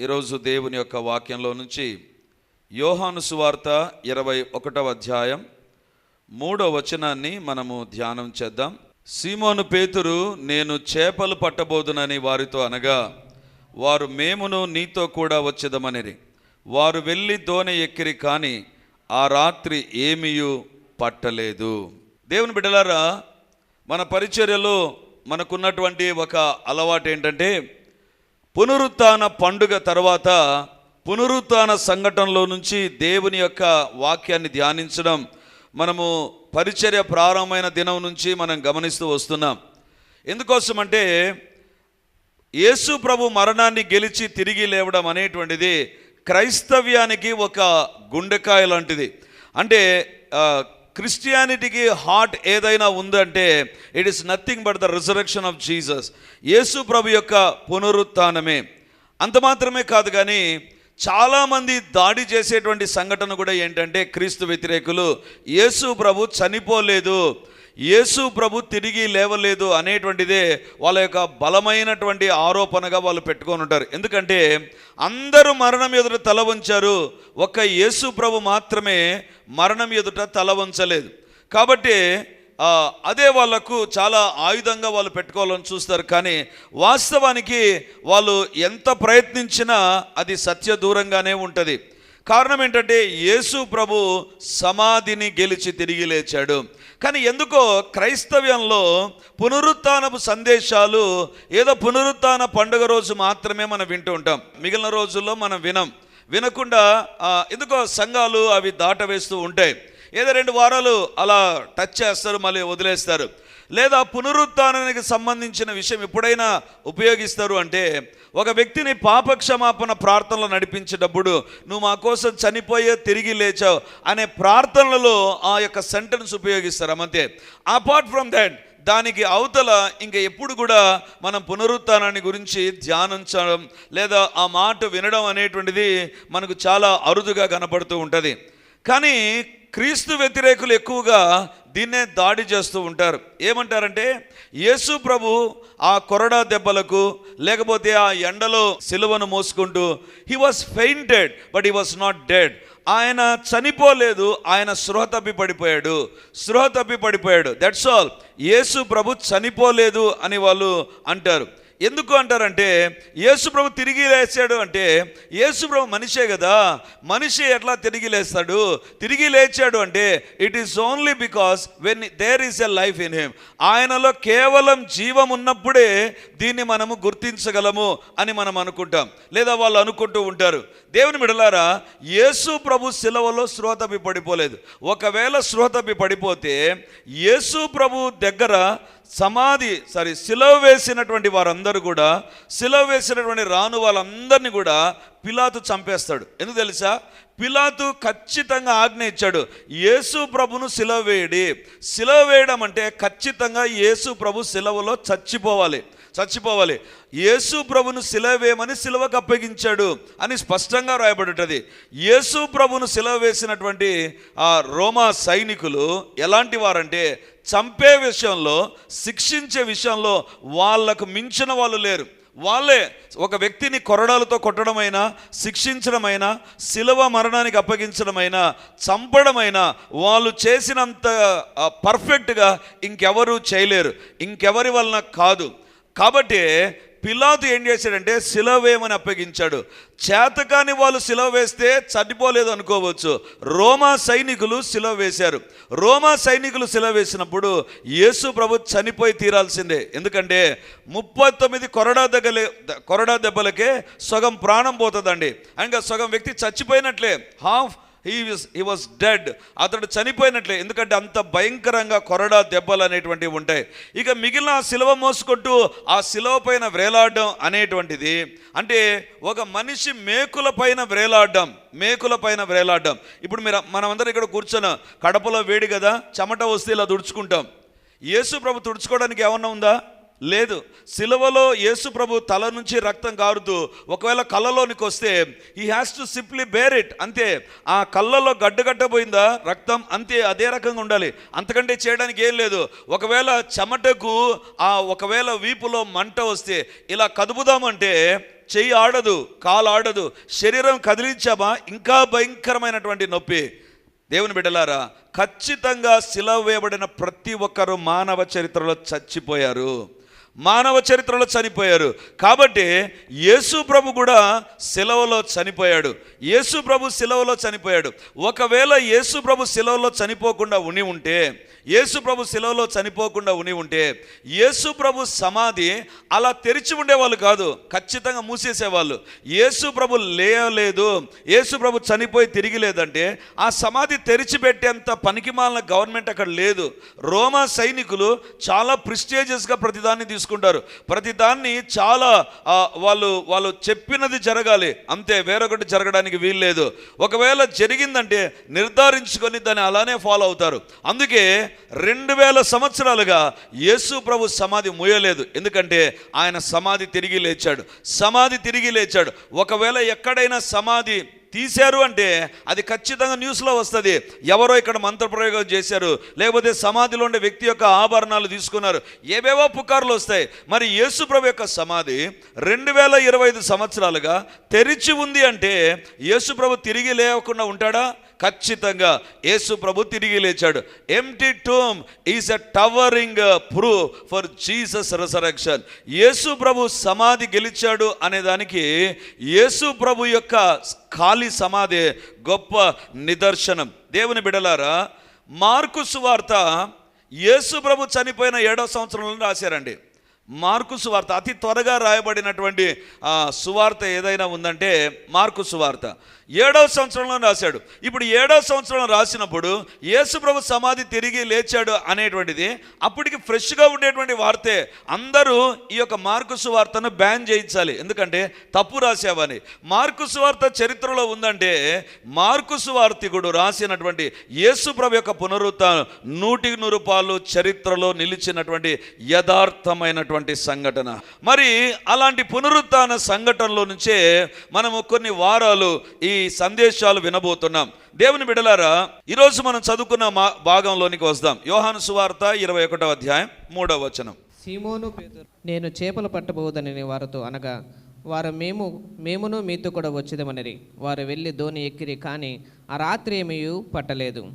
ఈరోజు దేవుని యొక్క వాక్యంలో నుంచి యోహాను సువార్త ఇరవై ఒకటవ అధ్యాయం మూడో వచనాన్ని మనము ధ్యానం చేద్దాం. సీమోను పేతురు నేను చేపలు పట్టబోదునని వారితో అనగా వారు మేమును నీతో కూడా వచ్చేదమనిరి. వారు వెళ్ళి దోణి ఎక్కిరి కానీ ఆ రాత్రి ఏమీయు పట్టలేదు. దేవుని బిడ్డలారా మన పరిచర్యలో మనకున్నటువంటి ఒక అలవాటు ఏంటంటే పునరుత్న పండుగ తర్వాత పునరుత్న సంఘటనలో నుంచి దేవుని యొక్క వాక్యాన్ని ధ్యానించడం మనము పరిచర్య ప్రారంభమైన దినం నుంచి మనం గమనిస్తూ వస్తున్నాం. ఎందుకోసమంటే యేసు ప్రభు మరణాన్ని గెలిచి తిరిగి లేవడం అనేటువంటిది క్రైస్తవ్యానికి ఒక గుండెకాయ లాంటిది. అంటే క్రిస్టియానిటీకి హార్ట్ ఏదైనా ఉందంటే it is nothing but the resurrection of Jesus Yesu ప్రభు యొక్క పునరుత్నమే. అంత మాత్రమే కాదు కానీ చాలామంది దాడి చేసేటువంటి సంఘటన కూడా ఏంటంటే క్రీస్తు వ్యతిరేకులు యేసు ప్రభు చనిపోలేదు యేసు ప్రభు తిరిగి లేవలేదు అనేటువంటిదే వాళ్ళ యొక్క బలమైనటువంటి ఆరోపణగా వాళ్ళు పెట్టుకొని ఉంటారు. ఎందుకంటే అందరూ మరణం ఎదుట తల వంచారు. ఒక్క యేసు ప్రభు మాత్రమే మరణం ఎదుట తల వంచలేదు. కాబట్టి అదే వాళ్ళకు చాలా ఆయుధంగా వాళ్ళు పెట్టుకోవాలని చూస్తారు. కానీ వాస్తవానికి వాళ్ళు ఎంత ప్రయత్నించినా అది సత్య దూరంగానే ఉంటుంది. కారణం ఏంటంటే యేసు ప్రభు సమాధిని గెలిచి తిరిగి లేచాడు. కానీ ఎందుకో క్రైస్తవ్యంలో పునరుత్నపు సందేశాలు ఏదో పునరుత్న పండుగ రోజు మాత్రమే మనం వింటూ ఉంటాం. మిగిలిన రోజుల్లో మనం వినం. వినకుండా ఎందుకో సంఘాలు అవి దాటవేస్తూ ఉంటాయి. ఏదో రెండు వారాలు అలా టచ్ చేస్తారు మళ్ళీ వదిలేస్తారు. లేదా పునరుత్నానికి సంబంధించిన విషయం ఎప్పుడైనా ఉపయోగిస్తారు అంటే ఒక వ్యక్తిని పాపక్షమాపణ ప్రార్థనలో నడిపించేటప్పుడు నువ్వు మా కోసం చనిపోయే తిరిగి లేచావు అనే ప్రార్థనలలో ఆ యొక్క సెంటెన్స్ ఉపయోగిస్తారు. అంతే. అపార్ట్ ఫ్రమ్ దాట్ దానికి అవతల ఇంకా ఎప్పుడు కూడా మనం పునరుత్నాన్ని గురించి ధ్యానించడం లేదా ఆ మాట వినడం అనేటువంటిది మనకు చాలా అరుదుగా కనపడుతూ ఉంటుంది. కానీ క్రీస్తు వ్యతిరేకులు ఎక్కువగా దీన్నే దాడి చేస్తూ ఉంటారు. ఏమంటారంటే యేసు ప్రభు ఆ కొరడా దెబ్బలకు లేకపోతే ఆ ఎండలో సిలువను మోసుకుంటూ he was fainted but he was not dead ఆయన చనిపోలేదు ఆయన స్పృహ తప్పి పడిపోయాడు స్పృహ తప్పి పడిపోయాడు. దట్స్ ఆల్ యేసు ప్రభు చనిపోలేదు అని వాళ్ళు అంటారు. ఎందుకు అంటారంటే యేసుప్రభు తిరిగి లేచాడు అంటే యేసుప్రభు మనిషే కదా మనిషి ఎట్లా తిరిగి లేస్తాడు? తిరిగి లేచాడు అంటే it is only because when there is a life in him ఆయనలో కేవలం జీవం ఉన్నప్పుడే దీన్ని మనము గుర్తించగలము అని మనం అనుకుంటాం. లేదా వాళ్ళు అనుకుంటూ ఉంటారు. దేవుని మిడలారా యేసు ప్రభు శిలవలో శ్రోతపి పడిపోలేదు ఒకవేళ శ్రోతపి పడిపోతే యేసు ప్రభు దగ్గర సమాధి సారీ సిలవ వేసినటువంటి వారందరూ కూడా సిలవ వేసినటువంటి రాను వాళ్ళందరినీ కూడా పిలాతు చంపేస్తాడు. ఎందుకు తెలుసా? పిలాతు ఖచ్చితంగా ఆజ్ఞ ఇచ్చాడు. యేసు ప్రభును సిలవ వేయడి. సిలవ వేయడం అంటే ఖచ్చితంగా యేసు ప్రభు సిలవలో చచ్చిపోవాలి. చచ్చిపోవాలి. యేసు ప్రభును సిలవ వేయమని సిలువకు అప్పగించాడు అని స్పష్టంగా రాయబడుతుంది యేసు ప్రభును సిలవ వేసినటువంటి ఆ రోమా సైనికులు ఎలాంటి వారంటే చంపే విషయంలో శిక్షించే విషయంలో వాళ్ళకు మించిన వాళ్ళు లేరు. వాళ్ళే ఒక వ్యక్తిని కొరడాలతో కొట్టడమైనా శిక్షించడమైనా శిలవ మరణానికి అప్పగించడమైనా చంపడమైనా వాళ్ళు చేసినంత పర్ఫెక్ట్గా ఇంకెవరూ చేయలేరు. ఇంకెవరి వలన కాదు. కాబట్టి పిలాతు ఏం చేశాడంటే శిలవేయమని అప్పగించాడు. చేతకాని వాళ్ళు శిలవ వేస్తే చనిపోలేదు అనుకోవచ్చు. రోమా సైనికులు శిలవ వేశారు. రోమా సైనికులు శిలవ వేసినప్పుడు యేసు ప్రభు చనిపోయి తీరాల్సిందే. ఎందుకంటే ముప్పై తొమ్మిది కొరడా దెబ్బలే కొరడా దెబ్బలకే సగం ప్రాణం పోతుందండి. ఇంకా సగం వ్యక్తి చచ్చిపోయినట్లే. Half he was he dead అతడు చనిపోయినట్లే. ఎందుకంటే అంత భయంకరంగా కొరడా దెబ్బలు అనేటువంటివి ఉంటాయి. ఇక మిగిలిన ఆ శిలవ మోసుకుంటూ ఆ శిలవ పైన వ్రేలాడడం అనేటువంటిది. అంటే ఒక మనిషి మేకుల పైన వ్రేలాడడం మేకుల పైన వ్రేలాడడం. ఇప్పుడు మీరు మనమందరం ఇక్కడ కూర్చొని కడపలో వేడి కదా చెమట వస్తే ఇలా తుడుచుకుంటాం. యేసు ప్రభు తుడుచుకోవడానికి ఏమన్నా ఉందా? లేదు సిలువలో యేసు ప్రభు తల నుంచి రక్తం కారుతూ ఒకవేళ కళ్ళలోనికి వస్తే he has to simply bear it అంతే. ఆ కళ్ళలో గడ్డగట్టబోయిందా రక్తం అంతే అదే రకంగా ఉండాలి. అంతకంటే చేయడానికి ఏం లేదు. ఒకవేళ చెమటకు ఆ ఒకవేళ వీపులో మంట వస్తే ఇలా కదుపుదామంటే చెయ్యి ఆడదు కాలు ఆడదు శరీరం కదిలించామా? ఇంకా భయంకరమైనటువంటి నొప్పి. దేవుని బిడ్డలారా ఖచ్చితంగా సిలవ వేయబడిన ప్రతి ఒక్కరు మానవ చరిత్రలో చచ్చిపోయారు. మానవ చరిత్రలో చనిపోయారు. కాబట్టి యేసు ప్రభు కూడా సెలవులో చనిపోయాడు. యేసు ప్రభు సెలవులో చనిపోయాడు. ఒకవేళ యేసు ప్రభు సెలవులో చనిపోకుండా ఉని ఉంటే యేసు ప్రభు శిలవలో చనిపోకుండా ఉని ఉంటే యేసు ప్రభు సమాధి అలా తెరిచి ఉండేవాళ్ళు కాదు ఖచ్చితంగా మూసేసేవాళ్ళు. యేసు ప్రభు లేయలేదు యేసు ప్రభు చనిపోయి తిరిగి లేదంటే ఆ సమాధి తెరిచిపెట్టేంత పనికిమాలిన గవర్నమెంట్ అక్కడ లేదు. రోమా సైనికులు చాలా ప్రిస్టేజియస్గా ప్రతిదాన్ని తీసుకుంటారు. ప్రతిదాన్ని చాలా వాళ్ళు వాళ్ళు చెప్పినది జరగాలి. అంతే వేరొకటి జరగడానికి వీల్లేదు. ఒకవేళ జరిగిందంటే నిర్ధారించుకొని దాన్ని అలానే ఫాలో అవుతారు. అందుకే రెండు వేల సంవత్సరాలుగా యేసు ప్రభు సమాధి మూయలేదు. ఎందుకంటే ఆయన సమాధి తిరిగి లేచాడు. సమాధి తిరిగి లేచాడు. ఒకవేళ ఎక్కడైనా సమాధి తీశారు అంటే అది ఖచ్చితంగా న్యూస్లో వస్తుంది. ఎవరో ఇక్కడ మంత్రప్రయోగం చేశారు. లేకపోతే సమాధిలో ఉండే వ్యక్తి యొక్క ఆభరణాలు తీసుకున్నారు. ఏవేవో పుకార్లు వస్తాయి. మరి యేసుప్రభు యొక్క సమాధి రెండు వేల ఇరవై ఐదు సంవత్సరాలుగా తెరిచి ఉంది అంటే యేసుప్రభు తిరిగి లేకుండా ఉంటాడా? ఖచ్చితంగా యేసు ప్రభు తిరిగి లేచాడు. Empty tomb is a towering proof for Jesus resurrection Yesu ప్రభు సమాధి గెలిచాడు అనే దానికి యేసు ప్రభు యొక్క ఖాళీ సమాధి గొప్ప నిదర్శనం. దేవుని బిడలారా మార్కు సువార్త యేసు ప్రభు చనిపోయిన ఏడవ సంవత్సరంలో రాశారండి. మార్కు సువార్త అతి త్వరగా రాయబడినటువంటి సువార్త ఏదైనా ఉందంటే మార్కు సువార్త. ఏడవ సంవత్సరంలో రాశాడు. ఇప్పుడు ఏడవ సంవత్సరంలో రాసినప్పుడు యేసుప్రభు సమాధి తిరిగి లేచాడు అనేటువంటిది అప్పటికి ఫ్రెష్గా ఉండేటువంటి వార్తే. అందరూ ఈ యొక్క మార్కుసు వార్తను బ్యాన్ చేయించాలి. ఎందుకంటే తప్పు రాసావని. మార్కుసు వార్త చరిత్రలో ఉందంటే మార్కుసు వార్తికుడు రాసినటువంటి యేసు ప్రభు యొక్క పునరుత్థానం నూటికి నూరు పాలు చరిత్రలో నిలిచినటువంటి యథార్థమైనటువంటి సంఘటన. మరి అలాంటి పునరుత్న సంఘటనలో నుంచే మనము కొన్ని వారాలు ఈ సందేశాలు వినబోతున్నాం. దేవుని బిడలారా ఈరోజు మనం చదువుకున్న మా భాగంలోనికి వస్తాం. యోహాను సువార్త ఇరవై ఒకటో అధ్యాయం మూడవ వచనం. సీమోను నేను చేపలు పట్టబోదని వారితో అనగా వారు మేము మేమును మీతో కూడా వచ్చేదమనిరి. వారు వెళ్ళి ధోని ఎక్కిరి కానీ ఆ రాత్రి ఏమీ పట్టలేదు.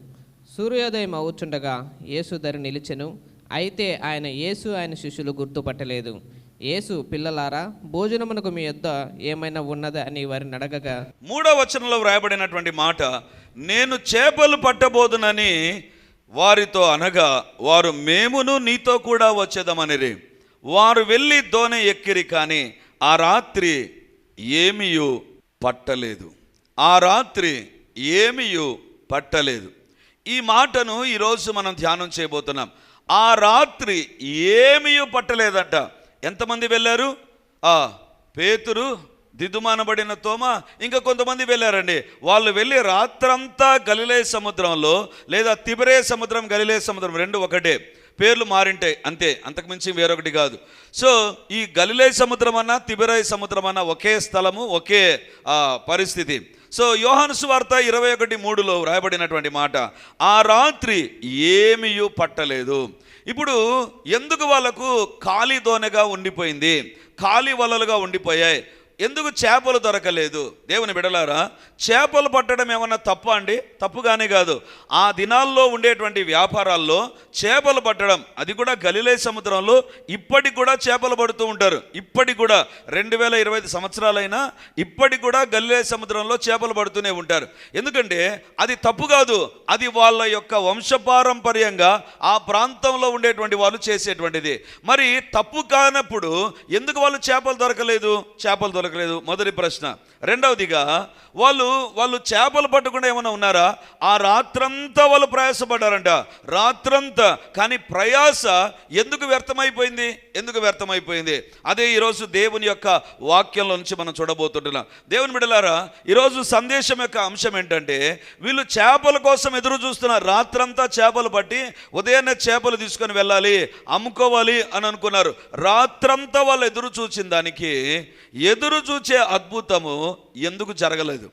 సూర్యోదయం అవుచుండగా యేసు ధరి నిలిచెను. అయితే ఆయన యేసు ఆయన శిష్యులు గుర్తుపట్టలేదు. యేసు పిల్లలారా భోజనమునకు మీ యొద్ద ఏమైనా ఉన్నదా? అని వారిని అడగగా మూడవ వచనంలో వ్రాయబడినటువంటి మాట నేను చేపలు పట్టబోదునని వారితో అనగా వారు మేమును నీతో కూడా వచ్చేదమనిరి. వారు వెళ్ళి దోనె ఎక్కిరి కానీ ఆ రాత్రి ఏమియు పట్టలేదు. ఆ రాత్రి ఏమియు పట్టలేదు. ఈ మాటను ఈరోజు మనం ధ్యానం చేయబోతున్నాం. ఆ రాత్రి ఏమియు పట్టలేదంట. ఎంతమంది వెళ్ళారు? ఆ పేతురు దిద్దుమానబడిన తోమ ఇంకా కొంతమంది వెళ్ళారండి. వాళ్ళు వెళ్ళి రాత్రంతా గలిలే సముద్రంలో లేదా తిబరే సముద్రం గలిలే సముద్రం రెండు ఒకటే. పేర్లు మారింటాయి అంతే అంతకుమించి వేరొకటి కాదు. సో ఈ గలిలే సముద్రం అన్న తిబిరై సముద్రం అన్న ఒకే స్థలము ఒకే పరిస్థితి. సో యోహాను సువార్త ఇరవై ఒకటి మూడులో వ్రాయబడినటువంటి మాట ఆ రాత్రి ఏమీ పట్టలేదు. ఇప్పుడు ఎందుకు వాళ్ళకు ఖాళీ దోనెగా ఉండిపోయింది? ఖాళీ వలలుగా ఉండిపోయాయి. ఎందుకు చేపలు దొరకలేదు? దేవుని బిడలారా చేపలు పట్టడం ఏమన్నా తప్ప అండి? తప్పుగానే కాదు. ఆ దినాల్లో ఉండేటువంటి వ్యాపారాల్లో చేపలు పట్టడం అది కూడా గలిలే సముద్రంలో ఇప్పటికి కూడా చేపలు పడుతూ ఉంటారు. ఇప్పటికి కూడా రెండు వేల ఇరవై ఐదు సంవత్సరాలైనా ఇప్పటికి కూడా గలిలే సముద్రంలో చేపలు పడుతూనే ఉంటారు. ఎందుకంటే అది తప్పు కాదు. అది వాళ్ళ యొక్క వంశపారంపర్యంగా ఆ ప్రాంతంలో ఉండేటువంటి వాళ్ళు చేసేటువంటిది. మరి తప్పు కానప్పుడు ఎందుకు వాళ్ళు చేపలు దొరకలేదు? చేపలు దొరకలేదు మొదటి ప్రశ్న. రెండవదిగా వాళ్ళు వాళ్ళు చేపలు పట్టకుండా ఏమైనా ఉన్నారా? ఆ రాత్రంతా వాళ్ళు ప్రయాసపడ్డారంట. రాత్రంతా. కానీ ప్రయాస ఎందుకు వ్యర్థమైపోయింది? ఎందుకు వ్యర్థమైపోయింది? అదే ఈరోజు దేవుని యొక్క వాక్యంలో నుంచి మనం చూడబోతుంటున్నాం. దేవుని బిడలారా ఈరోజు సందేశం యొక్క అంశం ఏంటంటే వీళ్ళు చేపల కోసం ఎదురు చూస్తున్నారు రాత్రంతా చేపలు పట్టి ఉదయాన్నే చేపలు తీసుకొని వెళ్ళాలి అమ్ముకోవాలి అని అనుకున్నారు. రాత్రంతా వాళ్ళు ఎదురు చూసిన దానికి ఎదురు చూచే అద్భుతము ఎందుకు జరగలేదు?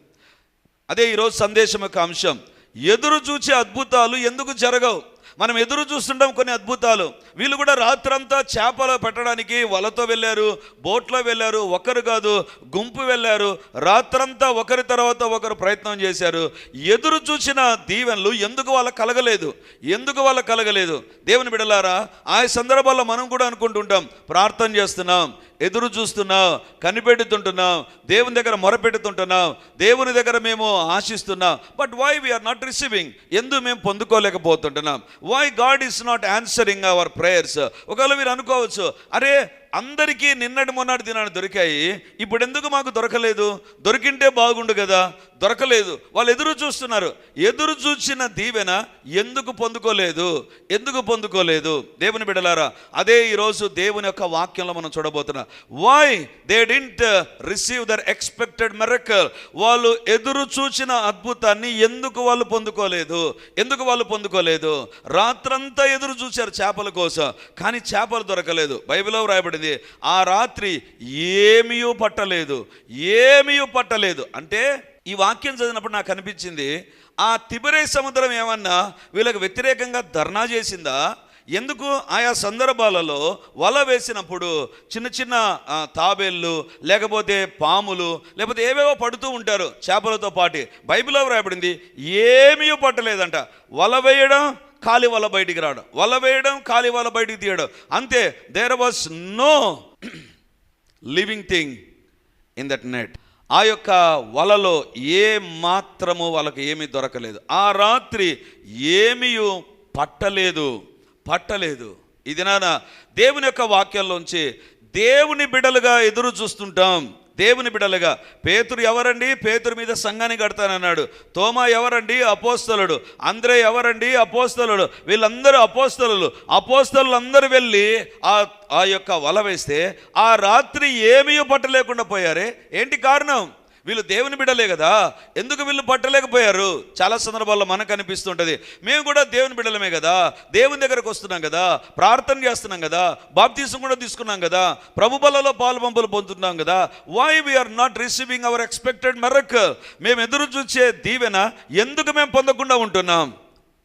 అదే ఈరోజు సందేశం యొక్క అంశం. ఎదురు చూచే అద్భుతాలు ఎందుకు జరగవు? మనం ఎదురు చూస్తుంటాం కొన్ని అద్భుతాలు. వీళ్ళు కూడా రాత్రంతా చేపలు పెట్టడానికి వలతో వెళ్ళారు బోట్లో వెళ్ళారు ఒకరు కాదు గుంపు వెళ్ళారు. రాత్రంతా ఒకరి తర్వాత ఒకరు ప్రయత్నం చేశారు. ఎదురు చూసిన దీవెనలు ఎందుకు వాళ్ళ కలగలేదు? ఎందుకు వాళ్ళ కలగలేదు? దేవుని బిడలారా ఆ సందర్భాల్లో మనం కూడా అనుకుంటుంటాం ప్రార్థన చేస్తున్నాం. ఎదురు చూస్తున్నాం కనిపెడుతుంటున్నాం దేవుని దగ్గర మొరపెడుతుంటున్నాం దేవుని దగ్గర మేము ఆశిస్తున్నాం. But why we are not receiving ఎందు మేము పొందుకోలేకపోతుంటున్నాం? Why God is not answering our prayers ఒకవేళ మీరు అనుకోవచ్చు అరే అందరికీ నిన్నటి మొన్నటి దినాన్ని దొరికాయి. ఇప్పుడు ఎందుకు మాకు దొరకలేదు? దొరికింటే బాగుండు కదా? దొరకలేదు. వాళ్ళు ఎదురు చూస్తున్నారు. ఎదురు చూసిన దీవెన ఎందుకు పొందుకోలేదు? ఎందుకు పొందుకోలేదు? దేవుని బిడలారా అదే ఈరోజు దేవుని యొక్క వాక్యంలో మనం చూడబోతున్నాం. Why they didn't receive their expected miracle వాళ్ళు ఎదురు చూచిన అద్భుతాన్ని ఎందుకు వాళ్ళు పొందుకోలేదు? ఎందుకు వాళ్ళు పొందుకోలేదు? రాత్రంతా ఎదురు చూశారు చేపల కోసం కానీ చేపలు దొరకలేదు. బైబిల్లో రాయబడింది పట్టింది ఆ రాత్రి ఏమీయూ పట్టలేదు ఏమీయూ పట్టలేదు. అంటే ఈ వాక్యం చదివినప్పుడు నాకు అనిపించింది ఆ తిబరే సముద్రం ఏమన్నా వీళ్ళకి వ్యతిరేకంగా ధర్నా చేసిందా? ఎందుకు? ఆయా సందర్భాలలో వల వేసినప్పుడు చిన్న చిన్న తాబేళ్ళు లేకపోతే పాములు లేకపోతే ఏవేవో పడుతూ ఉంటారు చేపలతో పాటు. బైబిల్లో వ్రాయబడింది ఏమీ పట్టలేదంట. వల వేయడం కాలి వల బయటికి రావడం వల వేయడం కాలి వల బయటికి తీయడం. అంతే there was no living thing in that net ఆ యొక్క వలలో ఏ మాత్రము వాళ్ళకి ఏమీ దొరకలేదు. ఆ రాత్రి ఏమీ పట్టలేదు. పట్టలేదు. ఇది నాన్న దేవుని యొక్క వాక్యంలోంచి దేవుని బిడలుగా ఎదురు చూస్తుంటాం. దేవుని బిడలుగా పేతురు ఎవరండి? పేతురు మీద సంఘాన్ని కడతానన్నాడు. తోమా ఎవరండి? అపోస్తలుడు. అంద్రే ఎవరండి? అపోస్తలుడు. వీళ్ళందరూ అపోస్తలు అపోస్తలు అందరూ వెళ్ళి ఆ ఆ యొక్క వల వేస్తే ఆ రాత్రి ఏమీ పట్టలేకుండా పోయారే. ఏంటి కారణం? వీళ్ళు దేవుని బిడలే కదా. ఎందుకు వీళ్ళు పట్టలేకపోయారు? చాలా సందర్భాల్లో మనకు అనిపిస్తుంటుంది. మేము కూడా దేవుని బిడలమే కదా. దేవుని దగ్గరకు వస్తున్నాం కదా. ప్రార్థన చేస్తున్నాం కదా. బాప్తీసం కూడా తీసుకున్నాం కదా. ప్రభు బలలో పాలు పంపులు పొందుతున్నాం కదా. Why we are not receiving our expected miracle మేము ఎదురు చూసే దీవెన ఎందుకు మేము పొందకుండా ఉంటున్నాం?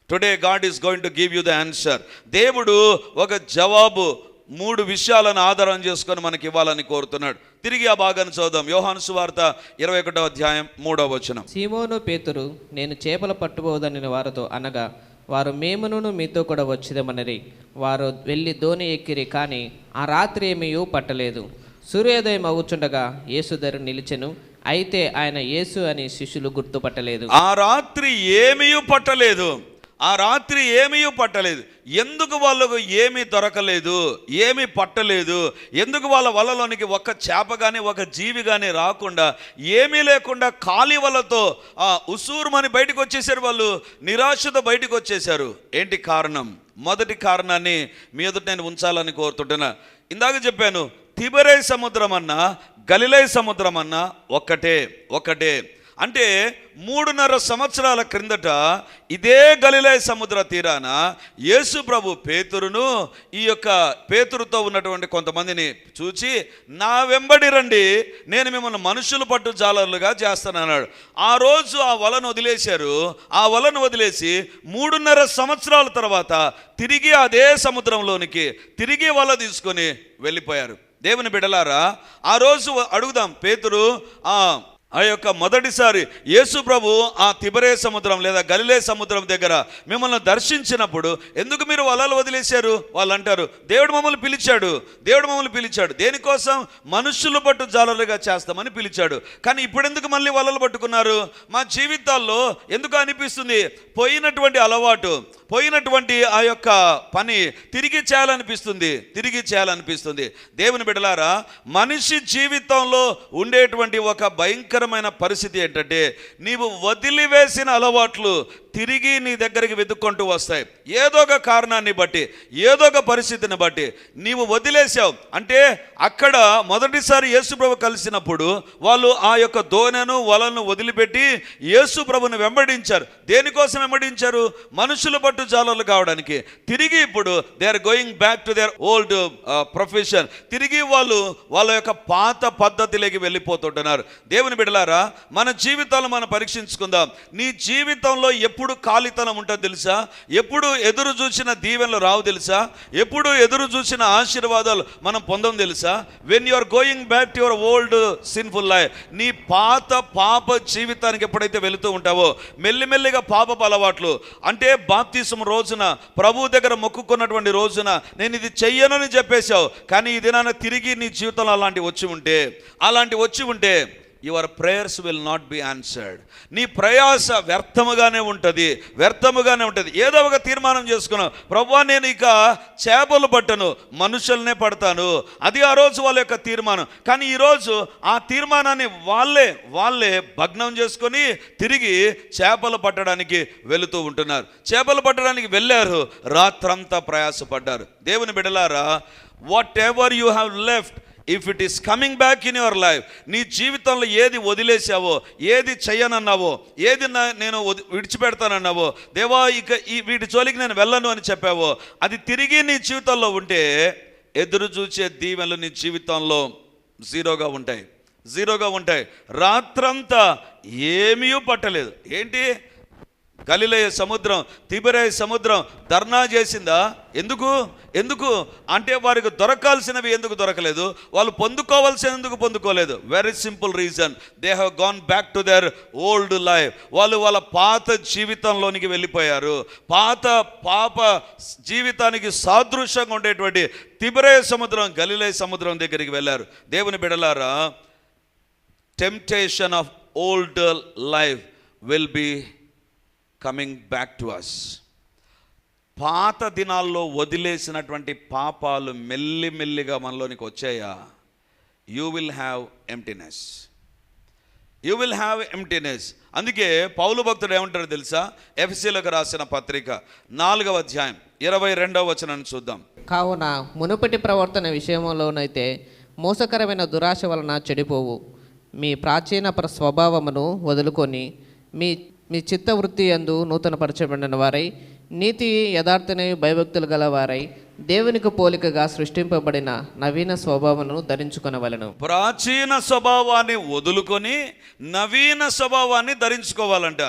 Today God is going to give you the answer దేవుడు ఒక జవాబు మూడు విషయాలను ఆధారం చేసుకొని మనకి ఇవ్వాలని కోరుతున్నాడు. తిరిగి ఆ భాగాన్ని చదుదాం యోహాను సువార్త ఇరవై ఒకటో అధ్యాయం మూడవ వచనం. సీమోను పేతురు నేను చేపలు పట్టుబోదని వారితో అనగా వారు మేమును మీతో కూడా వచ్చిదమనరి. వారు వెళ్ళి దోణి ఎక్కిరి కానీ ఆ రాత్రి ఏమీ పట్టలేదు సూర్యోదయం అవుచుండగా యేసుధరు నిలిచెను. అయితే ఆయన యేసు అని శిష్యులు గుర్తుపట్టలేదు. ఆ రాత్రి ఏమీ పట్టలేదు ఆ రాత్రి ఏమీ పట్టలేదు. ఎందుకు వాళ్ళకు ఏమీ దొరకలేదు ఏమీ పట్టలేదు ఎందుకు వాళ్ళ వలలోనికి ఒక చేప కానీ ఒక జీవి కానీ రాకుండా ఏమీ లేకుండా ఖాళీ వలతో ఆ ఉసూరుమని బయటకు వచ్చేసారు వాళ్ళు నిరాశతో బయటకు వచ్చేసారు. ఏంటి కారణం? మొదటి కారణాన్ని మీ ఎదుట నేను ఉంచాలని కోరుతుంటున్నా. ఇందాక చెప్పాను తిబరే సముద్రం అన్నా గలిలై సముద్రం అన్నా ఒక్కటే. ఒకటే అంటే మూడున్నర సంవత్సరాల క్రిందట ఇదే గలిలయ సముద్ర తీరాన యేసు ప్రభు పేతురును ఈ యొక్క పేతురుతో ఉన్నటువంటి కొంతమందిని చూచి నా వెంబడి రండి నేను మిమ్మల్ని మనుషులు పట్టు జాలర్లుగా చేస్తానన్నాడు ఆ రోజు ఆ వలను వదిలేశారు. ఆ వలను వదిలేసి మూడున్నర సంవత్సరాల తర్వాత తిరిగి అదే సముద్రంలోనికి తిరిగి వల తీసుకొని వెళ్ళిపోయారు. దేవుని బిడలారా ఆ రోజు అడుగుదాం పేతురు ఆ యొక్క మొదటిసారి యేసు ప్రభు ఆ తిబరే సముద్రం లేదా గలిలే సముద్రం దగ్గర మిమ్మల్ని దర్శించినప్పుడు ఎందుకు మీరు వలలు వదిలేశారు? వాళ్ళు అంటారు దేవుడు మమ్మల్ని పిలిచాడు దేవుడు మమ్మల్ని పిలిచాడు. దేనికోసం? మనుషులు పట్టు జాలరుగా చేస్తామని పిలిచాడు. కానీ ఇప్పుడెందుకు మళ్ళీ వలలు పట్టుకున్నారు? మా జీవితాల్లో ఎందుకు అనిపిస్తుంది? పోయినటువంటి అలవాటు పోయినటువంటి ఆ యొక్క పని తిరిగి చేయాలనిపిస్తుంది తిరిగి చేయాలనిపిస్తుంది. దేవుని బిడలారా మనిషి జీవితంలో ఉండేటువంటి ఒక భయంకర భయంకరమైన పరిస్థితి ఏంటంటే నీవు వదిలివేసిన అలవాట్లు తిరిగి నీ దగ్గరికి వెతుక్కుంటూ వస్తాయి. ఏదో ఒక కారణాన్ని బట్టి ఏదో ఒక పరిస్థితిని బట్టి నీవు వదిలేసావు అంటే అక్కడ మొదటిసారి యేసుప్రభు కలిసినప్పుడు వాళ్ళు ఆ యొక్క దోనెను వలను వదిలిపెట్టి యేసుప్రభును వెంబడించారు. దేనికోసం వెంబడించారు? మనుషులు పట్టు జాలర్లు కావడానికి. తిరిగి ఇప్పుడు they are going back to their old profession తిరిగి వాళ్ళు వాళ్ళ యొక్క పాత పద్ధతిలోకి వెళ్ళిపోతుంటున్నారు. దేవుని బిడలారా మన జీవితాలు మనం పరీక్షించుకుందాం. నీ జీవితంలో ఎప్పుడు ఖాళీతనం ఉంటుందో తెలుసా? ఎప్పుడు ఎదురు చూసిన దీవెనలు రావు తెలుసా? ఎప్పుడు ఎదురు చూసిన ఆశీర్వాదాలు మనం పొందం తెలుసా? When you are going back to your old sinful life నీ పాత పాప జీవితానికి ఎప్పుడైతే వెళుతూ ఉంటావో మెల్లిమెల్లిగా పాపపు అలవాట్లు అంటే బాప్తీసం రోజున ప్రభు దగ్గర మొక్కుకున్నటువంటి రోజున నేను ఇది చెయ్యనని చెప్పేశావు. కానీ ఈ దినాన తిరిగి నీ జీవితంలో అలాంటి వచ్చి ఉంటే అలాంటి వచ్చి ఉంటే your prayers will not be answered నీ ప్రయాస వ్యర్థముగానే ఉంటుంది వ్యర్థముగానే ఉంటుంది. ఏదో ఒక తీర్మానం చేసుకున్నావు ప్రవ్వా నేను ఇక చేపలు పట్టను మనుషులనే పడతాను. అది ఆ రోజు వాళ్ళ యొక్క తీర్మానం. కానీ ఈరోజు ఆ తీర్మానాన్ని వాళ్ళే వాళ్ళే భగ్నం చేసుకొని తిరిగి చేపలు పట్టడానికి వెళుతూ ఉంటున్నారు. చేపలు పట్టడానికి వెళ్ళారు రాత్రంతా ప్రయాసపడ్డారు. దేవుని బిడలారా what you have left if it is coming back in your life నీ జీవితంలో ఏది వదిలేసావో ఏది చెయ్యనన్నావో ఏది నేను విడిచిపెడతానన్నావో దేవా ఇక ఈ వీటి జోలికి నేను వెళ్ళను అని చెప్పావో అది తిరిగి నీ జీవితంలో ఉంటే ఎదురు చూసే దీవెనలు నీ జీవితంలో జీరోగా ఉంటాయి. జీరోగా ఉంటాయి. రాత్రంతా ఏమీ పట్టలేదు. ఏంటి? గలిలయ సముద్రం తిబిరే సముద్రం ధర్నా చేసిందా? ఎందుకు? ఎందుకు? అంటే వారికి దొరకాల్సినవి ఎందుకు దొరకలేదు? వాళ్ళు పొందుకోవాల్సిన ఎందుకు పొందుకోలేదు. Very simple reason they have gone back to their old life వాళ్ళు వాళ్ళ పాత జీవితంలోనికి వెళ్ళిపోయారు. పాత పాప జీవితానికి సాదృశ్యంగా ఉండేటువంటి తిబిరే సముద్రం గలిలయ సముద్రం దగ్గరికి వెళ్ళారు. దేవుని బిడలారా temptation of old life will be coming back to us పాత దినాల్లో వదిలేసినటువంటి పాపాలు మెల్లిమెల్లిగా మనలోనికి వచ్చాయా? You will have emptiness you will have emptiness అందుకే పౌలు భక్తుడు ఏమంటారు తెలుసా? ఎఫ్సీలకు రాసిన పత్రిక నాలుగవ అధ్యాయం ఇరవై రెండవ వచనాన్ని చూద్దాం. కావున మునుపటి ప్రవర్తన విషయంలోనైతే మోసకరమైన దురాశ వలన చెడిపోవు. మీ ప్రాచీన స్వభావమును వదులుకొని మీ మీ చిత్తవృత్తి యందు నూతనపరచబడిన వారై నీతి యథార్థని భయభక్తులు గల వారై దేవునికి పోలికగా సృష్టింపబడిన నవీన స్వభావమును ధరించుకొనవలెను. ప్రాచీన స్వభావాన్ని వదులుకొని నవీన స్వభావాన్ని ధరించుకోవాలంట.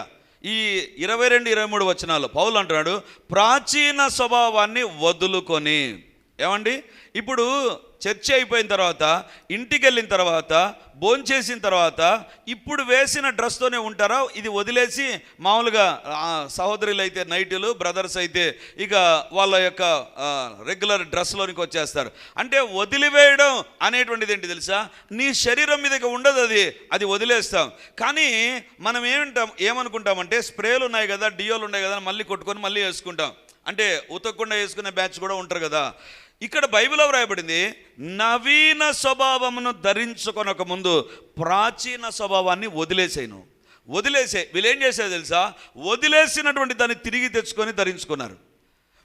ఈ ఇరవై రెండు ఇరవై మూడు వచనాలు పౌలు అంటున్నాడు ప్రాచీన స్వభావాన్ని వదులుకొని. ఏమండి? ఇప్పుడు చర్చ అయిపోయిన తర్వాత ఇంటికి వెళ్ళిన తర్వాత భోంచేసిన తర్వాత ఇప్పుడు వేసిన డ్రెస్తోనే ఉంటారా? ఇది వదిలేసి మామూలుగా సహోదరులు అయితే నైటులు బ్రదర్స్ అయితే ఇక వాళ్ళ యొక్క రెగ్యులర్ డ్రెస్లోనికి వచ్చేస్తారు. అంటే వదిలివేయడం అనేటువంటిది ఏంటి తెలుసా? నీ శరీరం మీద ఇక ఉండదు అది అది వదిలేస్తాం. కానీ మనం ఏమంటాం ఏమనుకుంటామంటే స్ప్రేలు ఉన్నాయి కదా డియోలు ఉన్నాయి కదా అని మళ్ళీ కొట్టుకొని మళ్ళీ వేసుకుంటాం. అంటే ఉతకకుండా వేసుకునే బ్యాచ్ కూడా ఉంటారు కదా. ఇక్కడ బైబిల్లో వ్రాయబడింది నవీన స్వభావమును ధరించుకొనక ముందు ప్రాచీన స్వభావాన్ని వదిలేసేను. వదిలేసే వీళ్ళు ఏం చేశారు తెలుసా? వదిలేసినటువంటి దాన్ని తిరిగి తెచ్చుకొని ధరించుకున్నారు.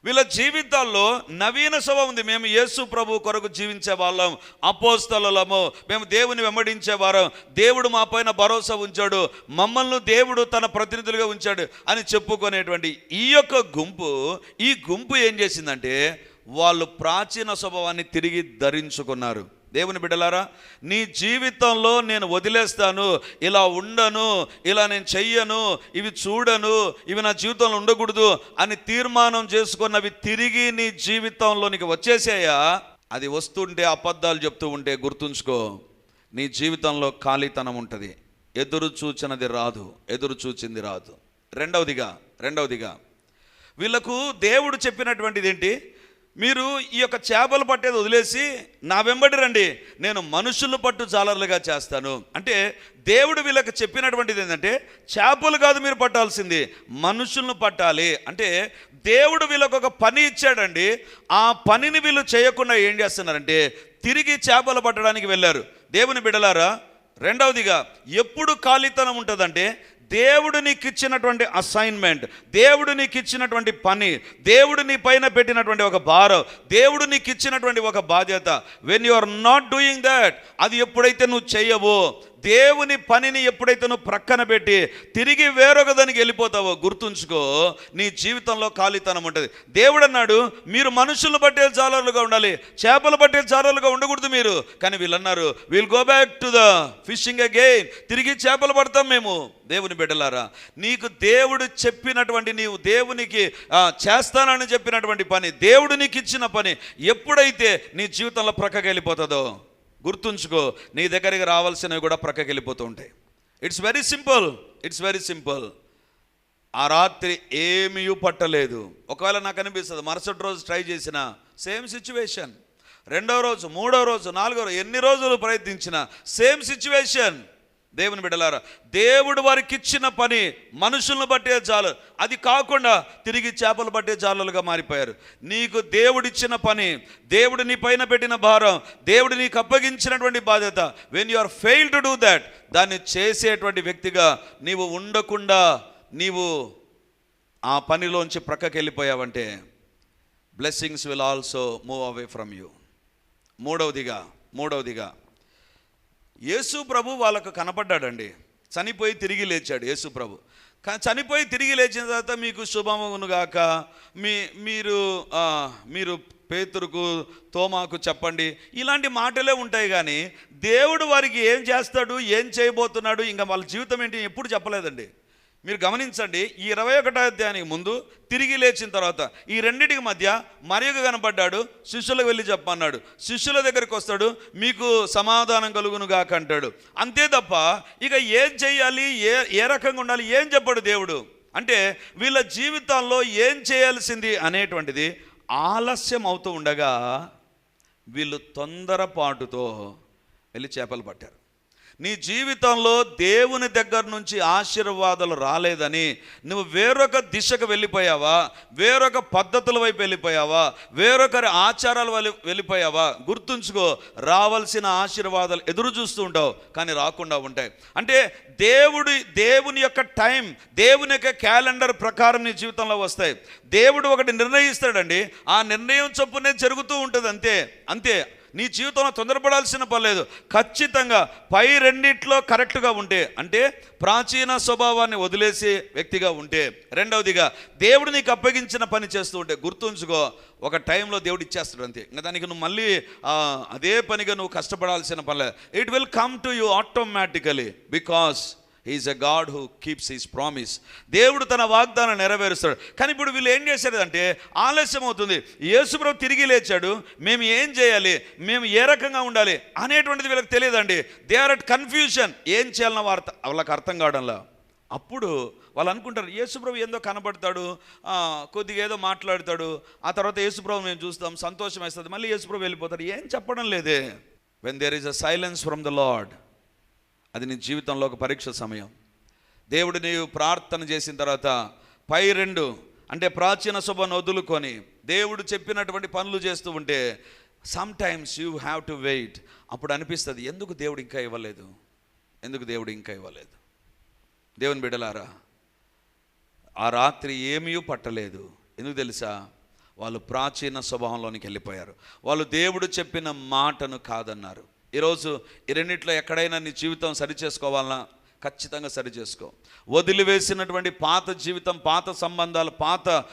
వీళ్ళ జీవితాల్లో నవీన స్వభావం ఉంది. మేము యేసు ప్రభు కొరకు జీవించే వాళ్ళం అపోస్తలము మేము దేవుని వెంబడించే వారం దేవుడు మా పైన భరోసా ఉంచాడు మమ్మల్ని దేవుడు తన ప్రతినిధులుగా ఉంచాడు అని చెప్పుకునేటువంటి ఈ యొక్క గుంపు ఈ గుంపు ఏం చేసిందంటే వాళ్ళు ప్రాచీన స్వభావాన్ని తిరిగి ధరించుకున్నారు. దేవుని బిడ్డలారా నీ జీవితంలో నేను వదిలేస్తాను ఇలా ఉండను ఇలా నేను చెయ్యను ఇవి చూడను ఇవి నా జీవితంలో ఉండకూడదు అని తీర్మానం చేసుకున్నవి తిరిగి నీ జీవితంలోనికి వచ్చేసాయా? అది వస్తుంటే అబద్ధాలు చెప్తూ ఉంటే గుర్తుంచుకో నీ జీవితంలో ఖాళీతనం ఉంటుంది. ఎదురు చూచినది రాదు ఎదురు చూచింది రాదు. రెండవదిగా రెండవదిగా వీళ్ళకు దేవుడు చెప్పినటువంటిది ఏంటి మీరు ఈ యొక్క చేపలు పట్టేది వదిలేసి నా వెంబడి రండి నేను మనుషులు పట్టు జాలర్లుగా చేస్తాను. అంటే దేవుడు వీళ్ళకి చెప్పినటువంటిది ఏంటంటే చేపలు కాదు మీరు పట్టాల్సింది మనుషులను పట్టాలి. అంటే దేవుడు వీళ్ళకు ఒక పని ఇచ్చాడండి ఆ పనిని వీళ్ళు చేయకుండా ఏం చేస్తున్నారంటే తిరిగి చేపలు పట్టడానికి వెళ్ళారు. దేవుని బిడలారా రెండవదిగా ఎప్పుడు ఖాళీతనం ఉంటుందంటే దేవుడు నీకు ఇచ్చినటువంటి అసైన్మెంట్ దేవుడు నీకు ఇచ్చినటువంటి పని దేవుడు నీ పైన పెట్టినటువంటి ఒక భారం దేవుడు నీకు ఇచ్చినటువంటి ఒక బాధ్యత. When you are not doing that అది ఎప్పుడైతే నువ్వు చేయవో దేవుని పనిని ఎప్పుడైతే నువ్వు ప్రక్కన పెట్టి తిరిగి వేరొక దానికి వెళ్ళిపోతావో గుర్తుంచుకో నీ జీవితంలో ఖాళీతనం ఉంటుంది. దేవుడు అన్నాడు మీరు మనుషులను పట్టే జాలర్లుగా ఉండాలి చేపలు పట్టే జాలర్లుగా ఉండకూడదు మీరు. కానీ వీళ్ళు అన్నారు will go back to the fishing again తిరిగి చేపలు పడతాం మేము. దేవుని బిడ్డలారా నీకు దేవుడు చెప్పినటువంటి నీవు దేవునికి చేస్తానని చెప్పినటువంటి పని దేవుడు నీకు ఇచ్చిన పని ఎప్పుడైతే నీ జీవితంలో ప్రక్కకి వెళ్ళిపోతుందో గుర్తుంచుకో నీ దగ్గరికి రావాల్సినవి కూడా ప్రక్కకి వెళ్ళిపోతూ ఉంటాయి. It's very simple it's very simple ఆ రాత్రి ఏమీ పట్టలేదు. ఒకవేళ నాకు అనిపిస్తుంది మరుసటి రోజు ట్రై చేసిన సేమ్ సిచ్యువేషన్ రెండో రోజు మూడో రోజు నాలుగో రోజు ఎన్ని రోజులు ప్రయత్నించిన సేమ్ సిచ్యువేషన్ దేవుని బిడ్డలారా దేవుడు వారికి ఇచ్చిన పని మనుషులను బట్టే చాలు. అది కాకుండా తిరిగి చేపలు పట్టే జాలలుగా మారిపోయారు. నీకు దేవుడిచ్చిన పని దేవుడు నీ పైన పెట్టిన భారం దేవుడు నీకు అప్పగించినటువంటి బాధ్యత when you are fail to do that దాన్ని చేసేటువంటి వ్యక్తిగా నీవు ఉండకుండా నీవు ఆ పనిలోంచి ప్రక్కకి వెళ్ళిపోయావంటే blessings will also move away from you మూడవదిగా మూడవదిగా యేసు ప్రభు వాళ్ళకు కనపడ్డాడండి. చనిపోయి తిరిగి లేచాడు యేసు ప్రభు. కానీ చనిపోయి తిరిగి లేచిన తర్వాత మీకు శుభమును గాక. మీ మీరు మీరు పేతురుకు తోమాకు చెప్పండి. ఇలాంటి మాటలే ఉంటాయి కానీ దేవుడు వారికి ఏం చేస్తాడు ఏం చేయబోతున్నాడు ఇంకా వాళ్ళ జీవితం ఏంటి ఎప్పుడు చెప్పలేదండి. మీరు గమనించండి ఈ ఇరవై ఒకటో అధ్యాయానికి ముందు తిరిగి లేచిన తర్వాత ఈ రెండింటికి మధ్య మరియకు కనపడ్డాడు శిష్యులకు వెళ్ళి చెప్పన్నాడు. శిష్యుల దగ్గరికి వస్తాడు మీకు సమాధానం కలుగును గాక అంటాడు. అంతే తప్ప ఇక ఏం చేయాలి ఏ ఏ రకంగా ఉండాలి ఏం చెప్పాడు దేవుడు. అంటే వీళ్ళ జీవితాల్లో ఏం చేయాల్సింది అనేటువంటిది ఆలస్యం అవుతూ ఉండగా వీళ్ళు తొందరపాటుతో వెళ్ళి చేపలు పట్టారు. నీ జీవితంలో దేవుని దగ్గర నుంచి ఆశీర్వాదాలు రాలేదని నువ్వు వేరొక దిశకు వెళ్ళిపోయావా? వేరొక పద్ధతుల వైపు వెళ్ళిపోయావా? వేరొకరి ఆచారాల వైపు వెళ్ళిపోయావా? గుర్తుంచుకో రావాల్సిన ఆశీర్వాదాలు ఎదురు చూస్తూ ఉంటావు కానీ రాకుండా ఉంటాయి. అంటే దేవుడి దేవుని యొక్క టైం దేవుని యొక్క క్యాలెండర్ ప్రకారం నీ జీవితంలో వస్తాయి. దేవుడు ఒకటి నిర్ణయిస్తాడండి. ఆ నిర్ణయం చొప్పునే జరుగుతూ ఉంటుంది అంతే. అంతే. నీ జీవితంలో తొందరపడాల్సిన పర్లేదు ఖచ్చితంగా పై రెండిట్లో కరెక్ట్గా ఉంటే అంటే ప్రాచీన స్వభావాన్ని వదిలేసే వ్యక్తిగా ఉంటే రెండవదిగా దేవుడు నీకు అప్పగించిన పని చేస్తూ ఉంటే గుర్తుంచుకో ఒక టైంలో దేవుడు ఇచ్చేస్తాడు అంతే. ఇంకా దానికి నువ్వు మళ్ళీ అదే పనిగా నువ్వు కష్టపడాల్సిన పర్లేదు it will come to you automatically because is a God who keeps his promise దేవుడు తన వాగ్దానం నెరవేరుస్తాడు. కానీ ఇప్పుడు వీళ్ళు ఏం చేశారంటే ఆలస్యం అవుతుంది. యేసుప్రభు తిరిగి లేచాడు. మేము ఏం చేయాలి? మేము ఏ రకంగా ఉండాలి? అనేటువంటిది వీళ్ళకి తెలియదండి. దే ఆర్ అట్ కన్ఫ్యూషన్ ఏం చేయాలన్న వార్త వాళ్ళకి అర్థం కావడంలా. అప్పుడు వాళ్ళు అనుకుంటారు యేసుప్రభు ఏందో కనబడతాడు కొద్దిగా ఏదో మాట్లాడతాడు. ఆ తర్వాత యేసుప్రభు మేము చూస్తాం సంతోషం వేస్తుంది. మళ్ళీ యేసుప్రభు వెళ్ళిపోతాడు. ఏం చెప్పడం లేదే. When there is a silence from the Lord అది నీ జీవితంలో ఒక పరీక్ష సమయం. దేవుడు నీవు ప్రార్థన చేసిన తర్వాత పై రెండు అంటే ప్రాచీన శుభను వదులుకొని దేవుడు చెప్పినటువంటి పనులు చేస్తూ ఉంటే sometimes you have to wait అప్పుడు అనిపిస్తుంది ఎందుకు దేవుడు ఇంకా ఇవ్వలేదు? ఎందుకు దేవుడు ఇంకా ఇవ్వలేదు? దేవుని బిడలారా ఆ రాత్రి ఏమీ పట్టలేదు. ఎందుకు తెలుసా? వాళ్ళు ప్రాచీన స్వభావంలోనికి వెళ్ళిపోయారు. వాళ్ళు దేవుడు చెప్పిన మాటను కాదన్నారు. ఈరోజు ఈ రెండిట్లో ఎక్కడైనా నీ జీవితం సరి చేసుకోవాలన్నా ఖచ్చితంగా సరి చేసుకో. వదిలివేసినటువంటి పాత జీవితం పాత సంబంధాలు పాత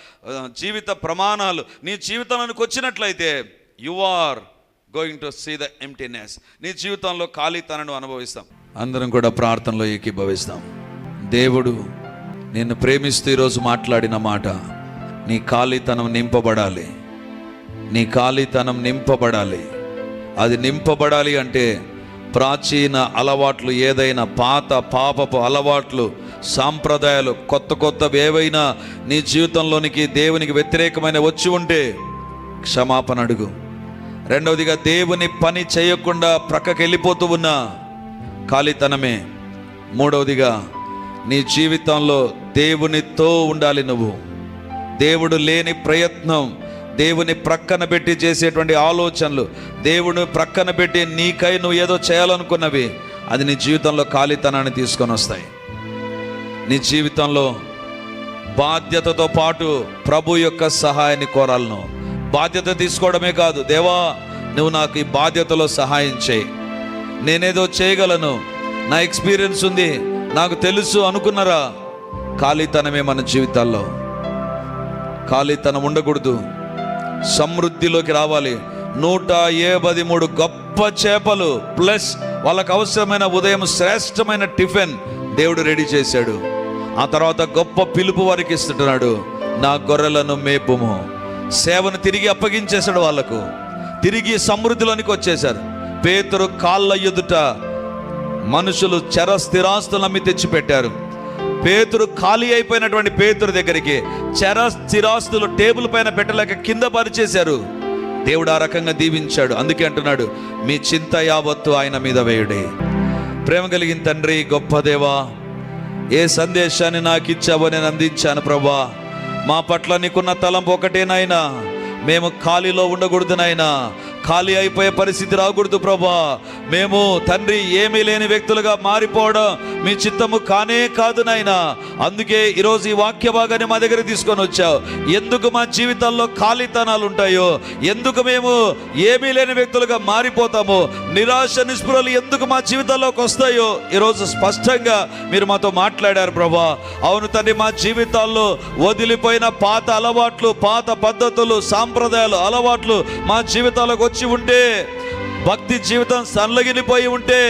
జీవిత ప్రమాణాలు నీ జీవితంలోనికి వచ్చినట్లయితే you are going to see the emptiness నీ జీవితంలో ఖాళీతనను అనుభవిస్తాం. అందరం కూడా ప్రార్థనలో ఏకీభవిస్తాం. దేవుడు నిన్ను ప్రేమిస్తూ ఈరోజు మాట్లాడిన మాట నీ ఖాళీతనం నింపబడాలి. నీ ఖాళీతనం నింపబడాలి. అది నింపబడాలి అంటే ప్రాచీన అలవాట్లు ఏదైనా పాత పాపపు అలవాట్లు సాంప్రదాయాలు కొత్త కొత్తవి ఏవైనా నీ జీవితంలోనికి దేవునికి వ్యతిరేకమైన వచ్చి ఉంటే క్షమాపణ అడుగు. రెండవదిగా దేవుని పని చేయకుండా ప్రక్కకి వెళ్ళిపోతూ ఉన్నా ఖాళీతనమే మూడవదిగా నీ జీవితంలో దేవునితో ఉండాలి నువ్వు. దేవుడు లేని ప్రయత్నం దేవుని ప్రక్కన పెట్టి చేసేటువంటి ఆలోచనలు దేవుని ప్రక్కన పెట్టి నీకై నువ్వు ఏదో చేయాలనుకున్నవి అది నీ జీవితంలో ఖాళీతనాన్ని తీసుకొని వస్తాయి. నీ జీవితంలో బాధ్యతతో పాటు ప్రభు యొక్క సహాయాన్ని కోరాలను. బాధ్యత తీసుకోవడమే కాదు దేవా నువ్వు నాకు ఈ బాధ్యతలో సహాయం చేయి. నేనేదో చేయగలను నా ఎక్స్పీరియన్స్ ఉంది నాకు తెలుసు అనుకున్నారా? ఖాళీతనమే మన జీవితాల్లో. ఖాళీతనం ఉండకూడదు. సమృద్ధిలోకి రావాలి. నూట ఏబది మూడు గొప్ప చేపలు ప్లస్ వాళ్ళకు అవసరమైన ఉదయం శ్రేష్టమైన టిఫిన్ దేవుడు రెడీ చేశాడు. ఆ తర్వాత గొప్ప పిలుపు వారికి ఇస్తుంటున్నాడు నా గొర్రెలను మేపుము. సేవను తిరిగి అప్పగించేశాడు వాళ్ళకు. తిరిగి సమృద్ధిలోనికి వచ్చేశారు. పేతురు కాళ్ళ ఎదుట మనుషులు చెర స్థిరాస్తులు అమ్మి తెచ్చిపెట్టారు. పేతురు ఖాళీ అయిపోయినటువంటి పేతురు దగ్గరికి చెర స్థిరాస్తులు టేబుల్ పైన పెట్టలేక కింద పరిచేశారు. దేవుడు ఆ రకంగా దీవించాడు. అందుకే అంటున్నాడు మీ చింత యావత్తు ఆయన మీద వేయుడే. ప్రేమ కలిగిన తండ్రి గొప్ప దేవా ఏ సందేశాన్ని నాకు ఇచ్చావో నేను అందించాను ప్రభా మా పట్ల నీకున్న తలంపు ఒకటే నాయనా మేము ఖాళీలో ఉండకూడదు నాయనా ఖాళీ అయిపోయే పరిస్థితి రాకూడదు ప్రభా. మేము తండ్రి ఏమీ లేని వ్యక్తులుగా మారిపోవడం మీ చిత్తము కానే కాదు నాయనా. అందుకే ఈరోజు ఈ వాక్య భాగాన్ని మా దగ్గర తీసుకొని వచ్చావు. ఎందుకు మా జీవితాల్లో ఖాళీతనాలు ఉంటాయో ఎందుకు మేము ఏమీ లేని వ్యక్తులుగా మారిపోతామో నిరాశ నిస్పృహలు ఎందుకు మా జీవితాల్లోకి వస్తాయో ఈరోజు స్పష్టంగా మీరు మాతో మాట్లాడారు ప్రభా. అవును తండ్రి మా జీవితాల్లో వదిలిపోయిన పాత అలవాట్లు పాత పద్ధతులు సాంప్రదాయాలు అలవాట్లు మా జీవితాలకు వచ్చి ఉంటే భక్తి జీవితం సన్నగిలిపోయి ఉంటే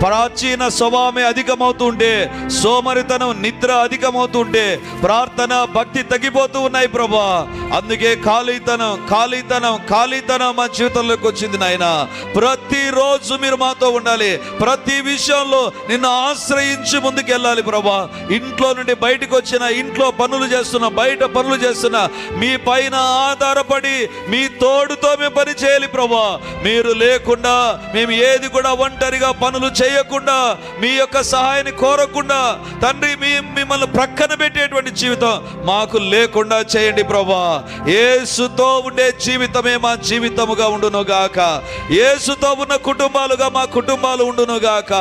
ప్రాచీన స్వభావమే అధికమవుతుంటే సోమరితనం నిద్ర అధికమవుతుంటే ప్రార్థన భక్తి తగ్గిపోతూ ఉన్నాయి ప్రభా. అందుకే ఖాళీతనం ఖాళీతనం ఖాళీతనం మా జీవితంలోకి వచ్చింది నాయన. ప్రతిరోజు మీరు మాతో ఉండాలి. ప్రతి విషయంలో నిన్ను ఆశ్రయించి ముందుకెళ్ళాలి ప్రభా. ఇంట్లో నుండి బయటకు వచ్చిన ఇంట్లో పనులు చేస్తున్న బయట పనులు చేస్తున్న మీ పైన ఆధారపడి మీ తోడుతో మేము పని చేయాలి ప్రభా. మీరు లేకుండా మేము ఏది కూడా ఒంటరిగా పనులు చేయకుండా మీ యొక్క సహాయాన్ని కోరకుండా తండ్రి మీ మిమ్మల్ని ప్రక్కన పెట్టేటువంటి జీవితం మాకు లేకుండా చేయండి ప్రభా. ఏసుతో ఉండే జీవితమే మా జీవితముగా ఉండును గాక ఏసుతో ఉన్న కుటుంబాలుగా మా కుటుంబాలు ఉండును గాక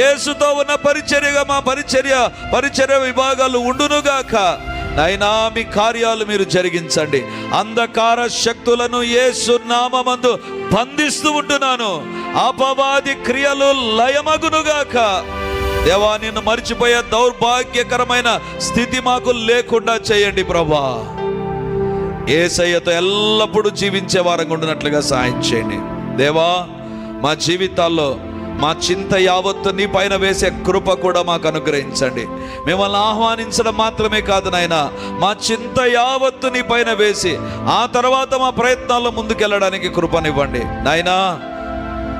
ఏసుతో ఉన్న పరిచర్యగా మా పరిచర్య పరిచర్య విభాగాలు ఉండును గాక నైనా మీ కార్యాలు మీరు జరిగించండి. అంధకార శక్తులను ఏ సున్నామందు బంధిస్తూ ఉంటున్నాను. అపవాది క్రియలు లయమగునుగాక. దేవా నిన్ను మర్చిపోయే దౌర్భాగ్యకరమైన స్థితి మాకు లేకుండా చేయండి ప్రభా. ఏసయ్యతో ఎల్లప్పుడూ జీవించే వారంగా ఉండినట్లుగా సాయం చేయండి. దేవా మా జీవితాల్లో మా చింత యావత్తు నీ పైన వేసే కృప కూడా మాకు అనుగ్రహించండి. మిమ్మల్ని ఆహ్వానించడం మాత్రమే కాదు నాయన మా చింత యావత్తు నీ పైన వేసి ఆ తర్వాత మా ప్రయత్నాల్లో ముందుకెళ్ళడానికి కృపనివ్వండి. నాయనా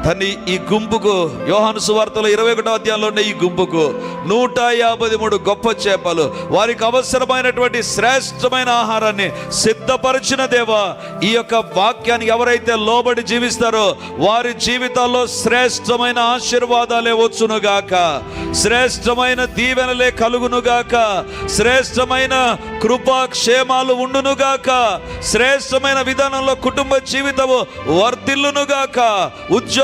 తన్ని ఈ గుంపుకు యోహాను సువార్తలో ఇరవై ఒకటో అధ్యాయంలో ఉన్న ఈ గుంపుకు నూట యాభై మూడు గొప్ప చేపలు. వారికి అవసరమైనటువంటి శ్రేష్టమైన ఆహారాన్ని సిద్ధపరిచిన దేవా ఈ యొక్క వాక్యాన్ని ఎవరైతే లోబడి జీవిస్తారో వారి జీవితాల్లో శ్రేష్టమైన ఆశీర్వాదాలే వచ్చునుగాక. శ్రేష్టమైన దీవెనలే కలుగునుగాక. శ్రేష్టమైన కృపాక్షేమాలు ఉండునుగాక. శ్రేష్టమైన విధానంలో కుటుంబ జీవితము వర్ధిల్లునుగాక.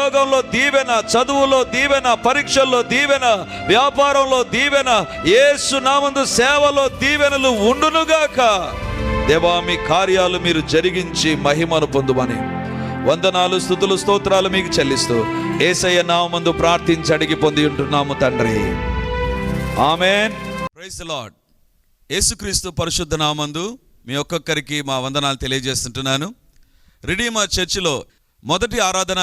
ఉద్యోగంలో దీవెన చదువులో దీవెన పరీక్షల్లో దీవెన వ్యాపారంలో దీవెన యేసు నామందు సేవలో దీవెనలు ఉండునుగాక. దేవా మీ కార్యాలు మీరు జరిగించి మహిమను పొందుమని. వందనాలు స్థుతులు స్తోత్రాలు మీకు చెల్లిస్తూ ఏసయ్య నామందు ప్రార్థించి అడిగి పొంది ఉంటున్నాము తండ్రి. ఆమెన్. ప్రైజ్ లార్డ్ యేసుక్రీస్తు పరిశుద్ధ నామందు మీ ఒక్కొక్కరికి మా వందనాలు తెలియజేస్తుంటున్నాను. రిడీమర్ చర్చిలో మొదటి ఆరాధన